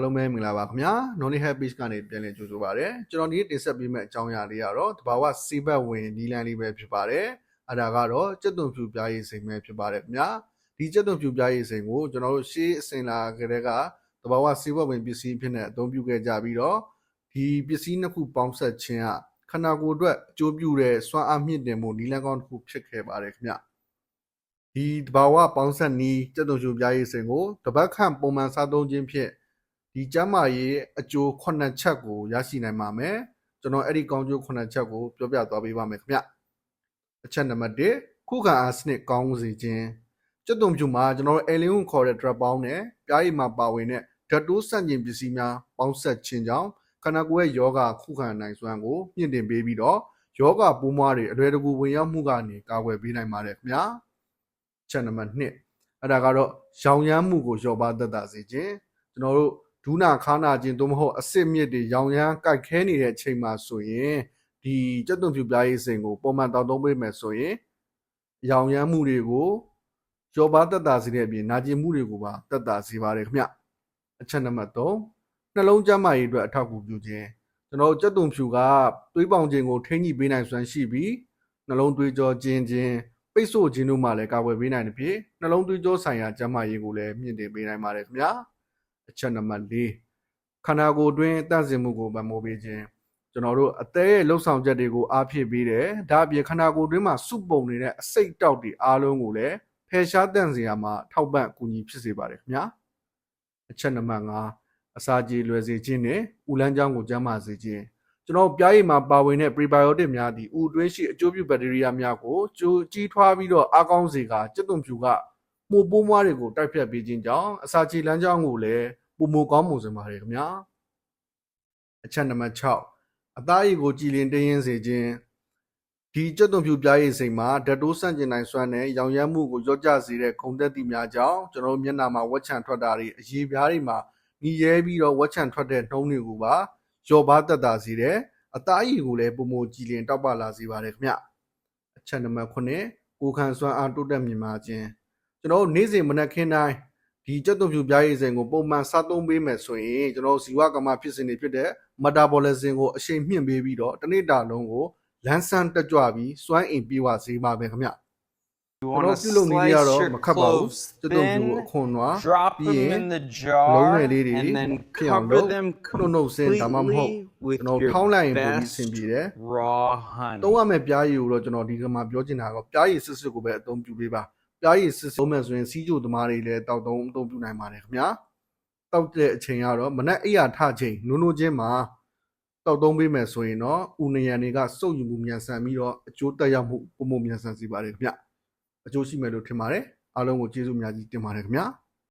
အားလုံးပဲမင်္ဂလာပါခင်ဗျာ Noni Happy Page ကနေပြန်လည်ကြိုဆိုပါရစေကျွန်တော်ဒီနေ့တင်ဆက်ပေးမယ့်အကြောင်းအရာလေးကတော့တဘာဝစီဘတ်ဝင်နီလန်လေးပဲဖြစ်ပါတယ်အဲ့ဒါကတော့ကျက်သွန်ဖြူပြားရည်စိမ်ပဲဖြစ်ပါတယ်ခင်ဗျာဒီကျက်သွန်ဖြူပြားရည်စိမ်ကိုကျွန်တော်တို့ရှေးအစင်လာကြတဲ့ကတဘာဝစီဘတ်ဝင်ပစ္စည်းဖြစ်နေအသုံးပြုခဲ့ကြပြီးတော့ဒီပစ္စည်းနှစ်ခုပေါင်းဆက်ခြင်းကခန္ဓာကိုယ်အတွက်အကျိုးပြုတဲ့စွမ်းအားမြင့်တင်မှုနီလန်ကောင်းတစ်ခုဖြစ်ခဲ့ပါတယ်ခင်ဗျာဒီတဘာဝပေါင်းဆက်နီးကျက်သွန်ဖြူပြားရည်စိမ်ကိုတပတ်ခန့်ပုံမှန်စားသုံးခြင်းဖြင့် ဒီကျမ်းမာရေးအကျိုး9ချက်ကိုရရှိနိုင်ပါမယ်ကျွန်တော်အဲ့ဒီကောင်းကျိုး9ချက်ကိုပြောပြသွားပေးပါမယ်ခင်ဗျအချက်နံပါတ်1ခုခံအားစနစ်ကောင်းစေခြင်းကျက်သွန်ဖြူမှာကျွန်တော်တို့အဲလင်းကိုခေါ်တဲ့ drop ပေါင်းနဲ့ပြားရည်မှာပါဝင်တဲ့ဓာတ်တိုးဆန့်ကျင်ပစ္စည်းများပေါင်းဆက်ခြင်းကြောင့်ခန္ဓာကိုယ်ရဲ့ယောဂခုခံနိုင်စွမ်းကိုမြင့်တင်ပေးပြီးတော့ယောဂပိုးမွားတွေအလွယ်တကူဝင်ရောက်မှုကနေကာကွယ်ပေးနိုင်ပါတယ်ခင်ဗျာချက်နံပါတ်2အဲ့ဒါကတော့ရောင်ရမ်းမှုကိုလျော့ပါသက်သာစေခြင်းကျွန်တော်တို့ ဒူးနာခါနာခြင်းသို့မဟုတ်အစစ်မြစ်တွေရောင်ရမ်းကြိုက်ခဲနေတဲ့အချိန်မှာဆိုရင်ဒီကြက်သွန်ဖြူပြားရည်စိန်ကိုပုံမှန်တောက်သုံးပေးမယ်ဆိုရင်ရောင်ရမ်းမှုတွေကိုလျော့ပါသက်သာစေတဲ့အပြင်နာကျင်မှုတွေကိုပါသက်သာစေပါတယ်ခင်ဗျအချက်နံပါတ်3နှလုံးကျန်းမာရေးအတွက်အထောက်အကူပြုခြင်းကျွန်တော်တို့ကြက်သွန်ဖြူကသွေးပေါင်ခြင်းကိုထိန်းညှိပေးနိုင်စွမ်းရှိပြီးနှလုံးသွေးကြောခြင်းခြင်းပိတ်ဆို့ခြင်းတို့မှလည်းကာကွယ်ပေးနိုင်တဲ့ဖြစ်နှလုံးသွေးကြောဆိုင်ရာကျန်းမာရေးကိုလည်းမြင့်တင်ပေးနိုင်ပါတယ်ခင်ဗျာ အချက်နံပါတ်၄ခန္ဓာကိုယ်တွင်းတန့်စင်မှုကိုဗမိုးပေးခြင်းကျွန်တော်တို့အသေးရဲ့လှုပ်ဆောင်ချက်တွေကိုအားဖြည့်ပေးတယ်ဒါအပြင်ခန္ဓာကိုယ်တွင်းမှာစုပုံနေတဲ့အစိတ်တောက်တွေအားလုံးကိုလည်းဖယ်ရှားတန့်စင်ရမှာထောက်ပံ့အကူအညီဖြစ်စေပါတယ်ခင်ဗျာအချက်နံပါတ်5အစာကြေလွယ်စေခြင်းနဲ့ဥလန်းချောင်းကိုကျန်းမာစေခြင်းကျွန်တော်ပြားရည်မှာပါဝင်တဲ့ prebiotic များသည်ဥတွင်းရှိအကျိုးပြုဘက်တီးရီးယားများကိုကျိုးကြီးထွားပြီးတော့အားကောင်းစေကကျက်သွန်ဖြူကမှုပိုးမွားတွေကိုတိုက်ဖြတ်ပေးခြင်းကြောင့်အစာချေလမ်းကြောင်းကိုလည်း ပုံမကောင်းမှုစင်ပါတယ်ခင်ဗျာအချက်နံပါတ်6အသားရည်ကိုကြည်လင်တင်းရင်စေခြင်းဒီကျက်သွန်ဖြူပြားရည်စိမ်မှာဓာတ်တိုးဆန့်ကျင်နိုင်စွမ်းနဲ့ရောင်ရမ်းမှုကိုရော့ကျစေတဲ့ခုံသက်တိများကြောင့်ကျွန်တော်တို့မျက်နှာမှာဝက်ချံထွက်တာတွေအရေးပြားတွေမှာညီရဲပြီးတော့ဝက်ချံထွက်တဲ့နှုံးတွေကိုပါရောပါတက်တာစီတယ်အသားရည်ကိုလည်းပုံမကြည်လင်တောက်ပလာစေပါတယ်ခင်ဗျအချက်နံပါတ်9ကိုခံစွမ်းအားတိုးတက်မြင့်မာခြင်းကျွန်တော်တို့နေ့စဉ်မနက်ခင်းတိုင်း ဒီကြက်သွန်ဖြူပြားရည်စင်ကိုပုံမှန်စားသုံးပေးမယ်ဆိုရင်ကျွန်တော်တို့ဇီဝကမ္မဖြစ်စဉ်တွေဖြစ်တဲ့ metabolism ကိုအရှိန်မြင့်ပေးပြီးတော့တစ်နေ့တာလုံးကိုလန်းဆန်းတက်ကြွပြီးစွမ်းအင်ပြေဝစေပါပဲခင်ဗျ You ကျွန် want တော် to ပြုလုပ်နေရ slice တော့ your မခတ်ပါဘူး cloves ကြက်သွန်ဖြူကို thin, အခွန်နွား drop ပြီး them ရင် in the လုံး jar, ငယ်လေးတွေ and then ဖြစ်အောင် cover လုပ် them နှုတ်နှုတ်စင်းဒါမှမဟုတ် completely with ကျွန်တော် your ထောင်းလိုက်ရင်ပုံပြီး best ဆင်ပြေတယ် raw honey. သုံးရမယ့်ပြားရည်ကိုတော့ကျွန်တော်ဒီကမှာပြောချင်တာကပြားရည်စစ်စစ်ကိုပဲအသုံးပြုပေးပါ ပြားရည်စစ်စစ်သုံးမယ်ဆိုရင်စီးကြိုသမားတွေလည်းတောက်သုံးအသုံးပြုနိုင်ပါတယ်ခင်ဗျာတောက်တဲ့အချိန်ကတော့မနက်အိယာထချိန်နုံနုံချင်းမှာတောက်သုံးပေးမယ်ဆိုရင်တော့ဥနယံတွေကစုပ်ယူမှုမြန်ဆန်ပြီးတော့အကျိုးတက်ရောက်မှုပုံမှုမြန်ဆန်စေပါတယ်ခင်ဗျအကျိုးရှိမယ်လို့ထင်ပါတယ်အားလုံးကိုကျေးဇူးများကြီးတင်ပါတယ်ခင်ဗျာ